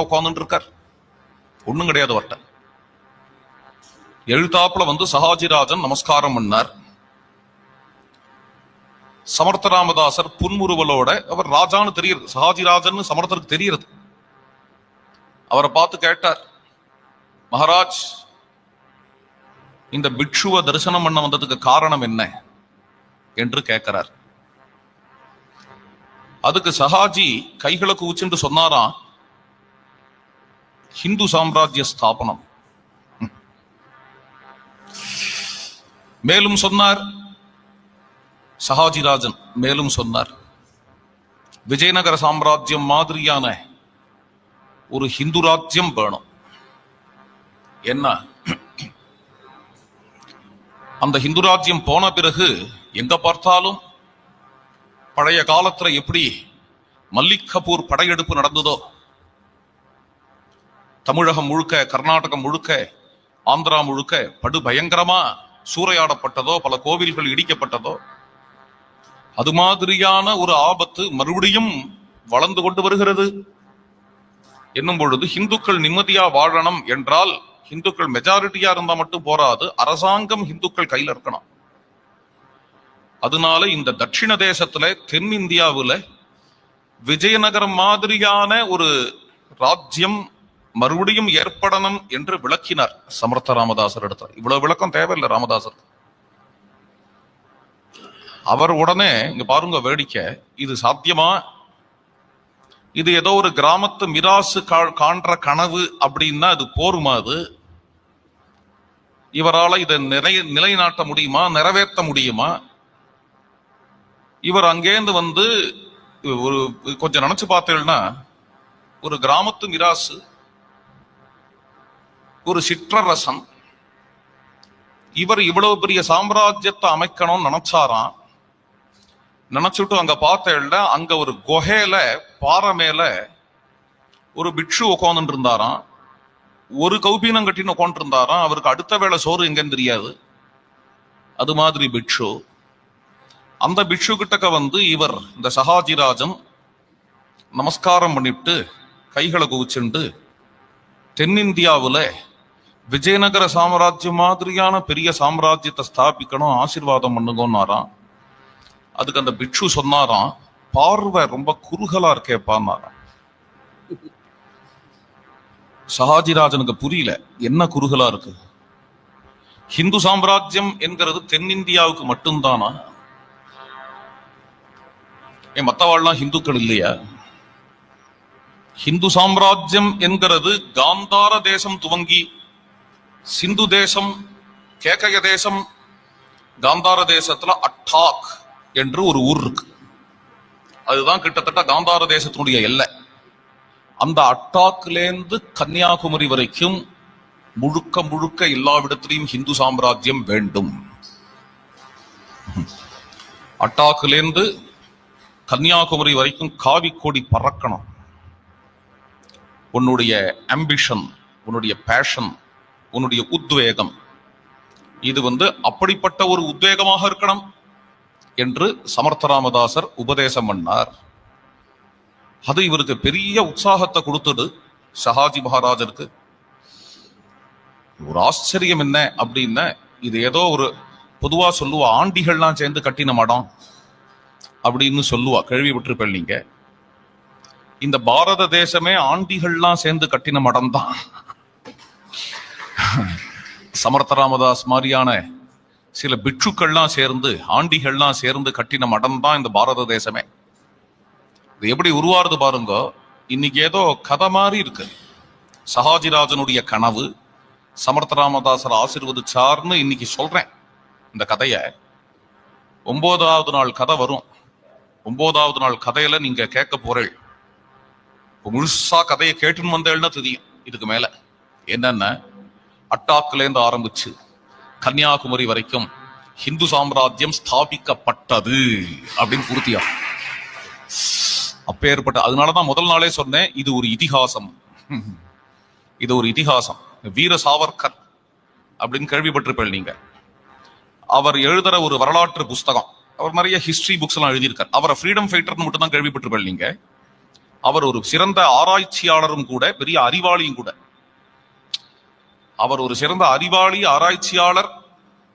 பட உட்கார்ந்துட்டு இருக்கார். ஒண்ணும் கிடையாது அவர்கிட்ட. எழுத்தாப்புல வந்து சஹாஜிராஜன் நமஸ்காரம் பண்ணார். சமர்த்த ராமதாசர் புன்முறுவலோட அவர் ராஜான்னு தெரியுது சஹாஜிராஜன் சமர்த்தருக்கு தெரியுது அவரை பார்த்து கேட்டார் மகாராஜ் இந்த பிக்ஷுவ தரிசனம் பண்ண வந்ததுக்கு காரணம் என்ன? என்று கேட்கிறார். அதுக்கு சஹாஜி கைகளை கூச்சுன்னு சொன்னாராம் ஹிந்து சாம்ராஜ்ய ஸ்தாபனம் மேலும் சொன்னார் சஹாஜிராஜன் மேலும் சொன்னார் விஜயநகர சாம்ராஜ்யம் மாதிரியான ஒரு ஹிந்து ராஜ்யம் வேணும் என்ன அந்த ஹிந்து ராஜ்யம் போன பிறகு எங்க பார்த்தாலும் பழைய காலத்துல எப்படி மல்லிக் கபூர் படையெடுப்பு நடந்ததோ தமிழகம் முழுக்க கர்நாடகம் முழுக்க ஆந்திரா முழுக்க படு பயங்கரமா சூறையாடப்பட்டதோ பல கோவில்கள் இடிக்கப்பட்டதோ அது மாதிரியான ஒரு ஆபத்து மறுபடியும் வளர்ந்து கொண்டு வருகிறது. என்னும் பொழுது இந்துக்கள் நிம்மதியா வாழணும் என்றால் இந்துக்கள் மெஜாரிட்டியா இருந்தா மட்டும் போராது அரசாங்கம் இந்துக்கள் கையில் இருக்கணும். அதனால இந்த தட்சிண தேசத்துல தென்னிந்தியாவில் விஜயநகரம் மாதிரியான ஒரு ராஜ்யம் மறுபடியும் ஏற்படணும் என்று விளக்கினார் சமர்த்த ராமதாசர் எடுத்தார் இவ்வளவு விளக்கம் தேவையில்லை ராமதாசர். அவர் உடனே இங்க பாருங்க வேடிக்கை இது சாத்தியமா? இது ஏதோ ஒரு கிராமத்து மிராசு கா- காண்ற கனவு அப்படின்னா அது போருமா அது? இவரால இதை நிறை நிலைநாட்ட முடியுமா? நிறைவேற்ற முடியுமா? இவர் அங்கேருந்து வந்து ஒரு கொஞ்சம் நினைச்சு பார்த்தீங்கன்னா ஒரு கிராமத்து மிராசு ஒரு சிற்றரசன். இவர் இவ்வளவு பெரிய சாம்ராஜ்யத்தை அமைக்கணும்னு நினைச்சாராம். நினைச்சுட்டு அங்க பார்த்தேன்ல அங்க ஒரு குகையில பாறை மேல ஒரு பிக்ஷு உட்காந்துட்டு இருந்தாராம். ஒரு கௌபீனம் கட்டின்னு உட்காந்துட்டு இருந்தாராம் அவருக்கு அடுத்த வேளை சோறு எங்கன்னு தெரியாது. அது மாதிரி பிக்ஷு. அந்த பிக்ஷு கிட்டக்க வந்து இவர் இந்த சஹாஜிராஜன் நமஸ்காரம் பண்ணிட்டு கைகளை குவிச்சுண்டு தென்னிந்தியாவில் விஜயநகர சாம்ராஜ்யம் மாதிரியான பெரிய சாம்ராஜ்யத்தை ஸ்தாபிக்கணும் ஆசீர்வாதம் பண்ணுங்கன்னாராம். அதுக்கு அந்த பிக்ஷு சொன்னாராம் பார்வை ரொம்ப குறுகலா இருக்கேப்பான்னாராம். சஹாஜிராஜனுக்கு புரியல என்ன குறுகலா இருக்கு? ஹிந்து சாம்ராஜ்யம் என்கிறது தென்னிந்தியாவுக்கு மட்டும்தானா? ஏன் மத்தவாள்லாம் ஹிந்துக்கள் இல்லையா? ஹிந்து சாம்ராஜ்யம் என்கிறது காந்தார தேசம் துவங்கி சிந்து தேசம் கேக்கய தேசம் காந்தார தேசத்துல அட்டாக் என்று ஒரு ஊர் இருக்கு. அதுதான் கிட்டத்தட்ட காந்தார தேசத்தினுடைய எல்லை. அந்த அட்டாக்லேருந்து கன்னியாகுமரி வரைக்கும் முழுக்க முழுக்க எல்லாவிடத்திலையும் ஹிந்து சாம்ராஜ்யம் வேண்டும். அட்டாக்குலேருந்து கன்னியாகுமரி வரைக்கும் காவி கோடி பறக்கணும். உன்னுடைய அம்பிஷன் உன்னுடைய பேஷன் உன்னுடைய உத்வேகம். இது வந்து அப்படிப்பட்ட ஒரு உத்வேகமாக இருக்கணும் என்று சமர்த்த ராமதாசர் உபதேசம் பண்ணார். அது இவருக்கு பெரிய உற்சாகத்தை கொடுத்தது ஷஹாஜி மகாராஜருக்கு. ஒரு ஆச்சரியம் என்ன அப்படின்னா இது ஏதோ ஒரு பொதுவா சொல்லுவா ஆண்டிகள்லாம் சேர்ந்து கட்டின மடம் அப்படின்னு சொல்லுவா கேள்விப்பட்டிருப்பேன் நீங்க. இந்த பாரத தேசமே ஆண்டிகள்லாம் சேர்ந்து கட்டின மடம் தான் சமர்த்த ராமதாஸ் மாதிரியான சில பிட்சுக்கள்லாம் சேர்ந்து ஆண்டிகள்லாம் சேர்ந்து கட்டின மடம் தான் இந்த பாரத தேசமே. இது எப்படி உருவாருது பாருங்க இன்னைக்கு ஏதோ கதை மாதிரி இருக்கு. சஹாஜிராஜனுடைய கனவு சமர்த்த ராமதாசர் ஆசிர்வதிச்சார்னு இன்னைக்கு சொல்றேன். இந்த கதைய. ஒன்பதாவது நாள் கதை வரும். ஒன்பதாவது நாள் கதையில நீங்க கேட்க போறேள் முழுசா கதையை கேட்டுன்னு வந்தேன்னா தெரியும் இதுக்கு மேல. என்னென்ன அட்டாக்குலேருந்து ஆரம்பிச்சு கன்னியாகுமரி வரைக்கும் ஹிந்து சாம்ராஜ்யம் ஸ்தாபிக்கப்பட்டது அப்படின்னு பூர்த்தியா அப்பேற்பட்ட அதனாலதான் முதல் நாளே சொன்னேன் இது ஒரு இதிகாசம். இது ஒரு இதிகாசம். வீர சாவர்கர் அப்படின்னு கேள்விப்பட்டிருப்பேன் நீங்க. அவர் எழுதுற ஒரு வரலாற்று புஸ்தகம். அவர் நிறைய ஹிஸ்டரி புக்ஸ் எல்லாம் எழுதியிருக்கார். அவரை ஃப்ரீடம் ஃபைட்டர்னு மட்டும் தான் கேள்விப்பட்டிருப்பேன் நீங்க. அவர் ஒரு சிறந்த ஆராய்ச்சியாளரும் கூட பெரிய அறிவாளியும் கூட. அவர் ஒரு சிறந்த அறிவாளி ஆராய்ச்சியாளர்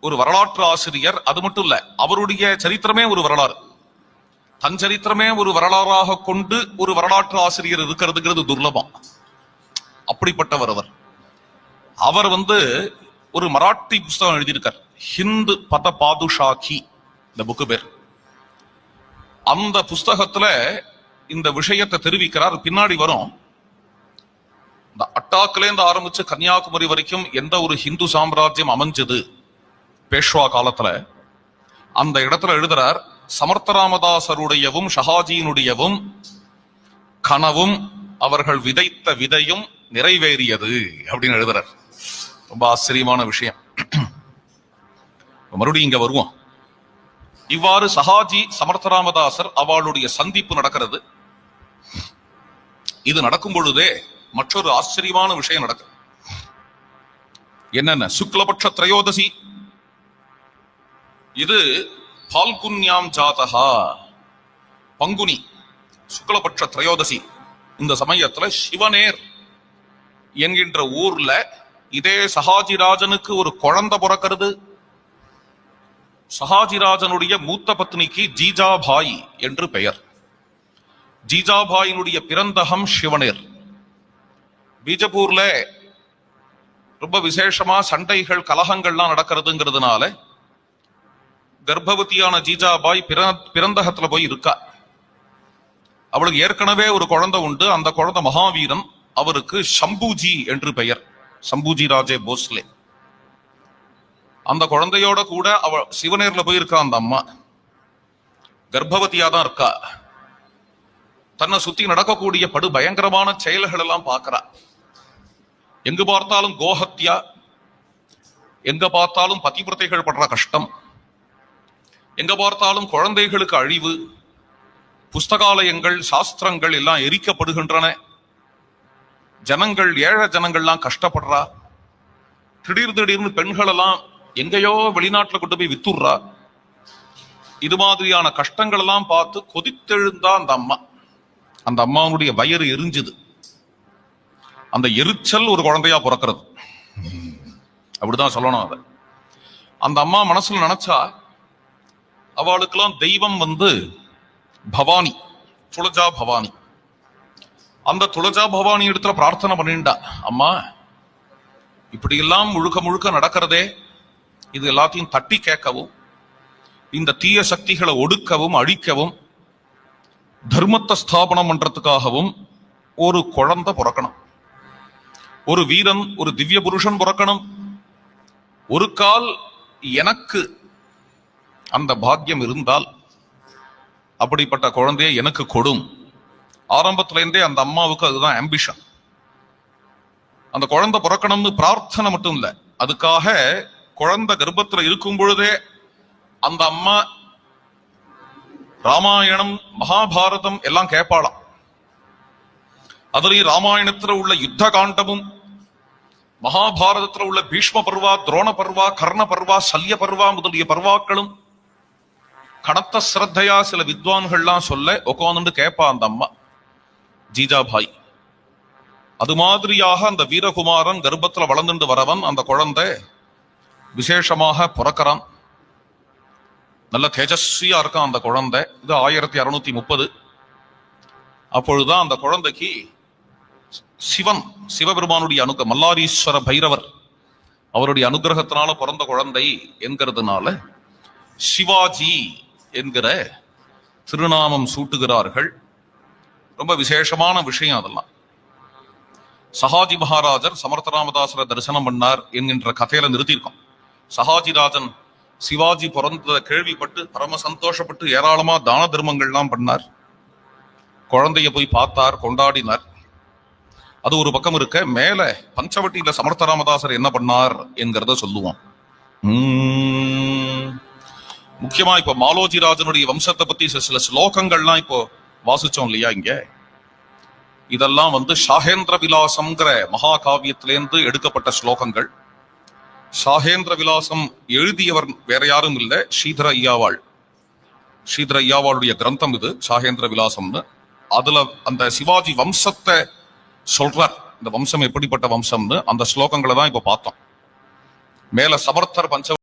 ஒரு வரலாற்று ஆசிரியர். அது மட்டும் இல்ல அவருடைய சரித்திரமே ஒரு வரலாறு. தன் சரித்திரமே ஒரு வரலாறாக கொண்டு ஒரு வரலாற்று ஆசிரியர் இருக்கிறதுங்கிறது துர்லபம். அப்படிப்பட்டவர் அவர். அவர் வந்து ஒரு மராட்டி புஸ்தகம் எழுதியிருக்கார். ஹிந்து பத பாதுஷாக்கி இந்த புக்கு பேர். அந்த புஸ்தகத்துல இந்த விஷயத்தை தெரிவிக்கிறார். பின்னாடி வரும் இந்த அட்டாக்கிலேருந்து ஆரம்பிச்சு கன்னியாகுமரி வரைக்கும் எந்த ஒரு ஹிந்து சாம்ராஜ்யம் அமைஞ்சது? பேஷ்வா காலத்துல. அந்த இடத்துல எழுதுறார் சமர்த்தராமதாசருடையவும் ஷஹாஜியினுடையவும் கனவும் அவர்கள் விதைத்த விதையும் நிறைவேறியது அப்படின்னு எழுதுறார். ரொம்ப ஆச்சரியமான விஷயம். மறுபடியும் இங்க வருவோம். இவ்வாறு சஹாஜி சமர்த்தராமதாசர் அவளுடைய சந்திப்பு நடக்கிறது. இது நடக்கும் பொழுதே மற்றொரு ஆச்சரியமான விஷயம் நடக்குது. என்னென்ன? சுக்லபட்ச திரையோதசி. இது பால்குன்யாம் ஜாதகா. பங்குனி சுக்லபட்ச திரையோதசி. இந்த சமயத்துல சிவனேர் என்கின்ற ஊர்ல இதே சஹாஜிராஜனுக்கு ஒரு குழந்தை பிறக்கிறது. சஹாஜிராஜனுடைய மூத்த பத்னிக்கு ஜீஜாபாய் என்று பெயர். ஜீஜாபாயினுடைய பிறந்தகம் சிவனேர். பீஜப்பூர்ல ரொம்ப விசேஷமா சண்டைகள் கலகங்கள்லாம் நடக்கிறதுங்கிறதுனால கர்ப்பவதியான ஜீஜாபாய் பிற- பிறந்தகத்துல போய் இருக்கா. அவளுக்கு ஏற்கனவே ஒரு குழந்தை உண்டு. அந்த குழந்தை மகாவீரன். அவருக்கு சம்பூஜி என்று பெயர். சம்பூஜி ராஜே போஸ்லே. அந்த குழந்தையோட கூட அவ சிவனேர்ல போயிருக்கா அந்த அம்மா. கர்ப்பவதியா தான் இருக்கா. தன்னை சுத்தி நடக்கக்கூடிய படு பயங்கரமான செயல்கள் எல்லாம் பாக்குறா எங்கு பார்த்தாலும் கோஹத்யா எங்க பார்த்தாலும் பதிவிரதைகள் படுற கஷ்டம் எங்க பார்த்தாலும் குழந்தைகளுக்கு அழிவு புஸ்தகாலயங்கள் சாஸ்திரங்கள் எல்லாம் எரிக்கப்படுகின்றன. ஜனங்கள் ஏழை ஜனங்கள்லாம் கஷ்டப்படுறா. திடீர் திடீர்னு பெண்கள் எல்லாம் எங்கேயோ வெளிநாட்டில் கொண்டு போய் வித்துடுறா. இது மாதிரியான கஷ்டங்கள் எல்லாம் பார்த்து கொதித்தெழுந்தா அந்த அம்மா. அந்த அம்மாவுடைய வயிறு எரிஞ்சுது. அந்த எரிச்சல் ஒரு குழந்தையா பிறக்கிறது. அப்படிதான் சொல்லணும் அதை. அந்த அம்மா மனசுல நினைச்சா அவளுக்கெல்லாம் தெய்வம் வந்து பவானி துளஜா பவானி. அந்த துளஜா பவானி இடத்துல பிரார்த்தனை பண்ணிண்டா அம்மா இப்படி எல்லாம் முழுக்க முழுக்க நடக்கிறதே இது எல்லாத்தையும் தட்டி கேட்கவும் இந்த தீய சக்திகளை ஒடுக்கவும் அழிக்கவும் தர்மத்தை ஸ்தாபனம் பண்றதுக்காகவும் ஒரு குழந்தை பிறக்கணும். ஒரு வீரன் ஒரு திவ்ய புருஷன் பிறக்கணும். ஒரு கால் எனக்கு அந்த பாக்கியம் இருந்தால் அப்படிப்பட்ட குழந்தையை எனக்கு கொடும். ஆரம்பத்துல இருந்தே அந்த அம்மாவுக்கு அதுதான் ஆம்பிஷன் அந்த குழந்தை பிறக்கணும்னு பிரார்த்தனை மட்டும் இல்ல. அதுக்காக குழந்தை கர்ப்பத்துல இருக்கும் பொழுதே அந்த அம்மா ராமாயணம் மகாபாரதம் எல்லாம் கேட்பாளாம் அதுலேயும் ராமாயணத்துல உள்ள யுத்த காண்டமும் மகாபாரதத்துல உள்ள பீஷ்ம பர்வா துரோண பர்வா கர்ண பர்வா சல்ய பர்வா முதலிய பர்வாக்களும் கனத்த சிரத்தையா சில வித்வான்கள்லாம் சொல்ல உட்காந்துட்டு கேட்பா அந்த அம்மா ஜீஜாபாய். அது மாதிரியாக அந்த வீரகுமாரன் கர்ப்பத்துல வளர்ந்துட்டு வரவன் அந்த குழந்தை விசேஷமாக பிறக்கிறான். நல்ல தேஜஸ்வியா இருக்கான் அந்த குழந்தை. இது ஆயிரத்தி அறுநூத்தி முப்பது. அப்பொழுதுதான் அந்த குழந்தைக்கு சிவன் சிவபெருமானுடைய அனுக மல்லாரீஸ்வர பைரவர் அவருடைய அனுகிரகத்தினால பிறந்த குழந்தை என்கிறதுனால சிவாஜி என்கிற திருநாமம் சூட்டுகிறார்கள். ரொம்ப விசேஷமான விஷயம் அதெல்லாம். சஹாஜி மகாராஜர் சமர்த்தராமதாசரை தரிசனம் பண்ணார் என்கின்ற கதையில நிறுத்தியிருக்கோம். சஹாஜிராஜன் சிவாஜி பிறந்ததை கேள்விப்பட்டு பரம சந்தோஷப்பட்டு ஏராளமா தான தர்மங்கள்லாம் பண்ணார். குழந்தைய போய் பார்த்தார் கொண்டாடினார். அது ஒரு பக்கம் இருக்க மேல பஞ்சவட்டியில சமர்த்தராமதாசர் என்ன பண்ணார் என்கிறத சொல்லுவோம். முக்கியமா இப்ப மாலோஜி ராஜனுடைய வம்சத்தை பத்தி சில- ஸ்லோகங்கள்லாம் இப்போ வாசிச்சோம் இல்லையா இங்க? இதெல்லாம் வந்து ஷாகேந்திர விலாசம்ங்கிற மகாகாவியத்திலேருந்து எடுக்கப்பட்ட ஸ்லோகங்கள். ஷாகேந்திர விலாசம் எழுதியவர் வேற யாரும் இல்லை ஸ்ரீதர ஐயாவாள். ஸ்ரீதர ஐயாவாளுடைய கிரந்தம் இது ஷாகேந்திர விலாசம்னு. அதுல அந்த சிவாஜி வம்சத்தை சொல்றார் இந்த வம்சம் எப்படிப்பட்ட வம்சம்னு அந்த ஸ்லோகங்களை தான் இப்ப பார்த்தோம். மேல சமர்த்தர் பஞ்ச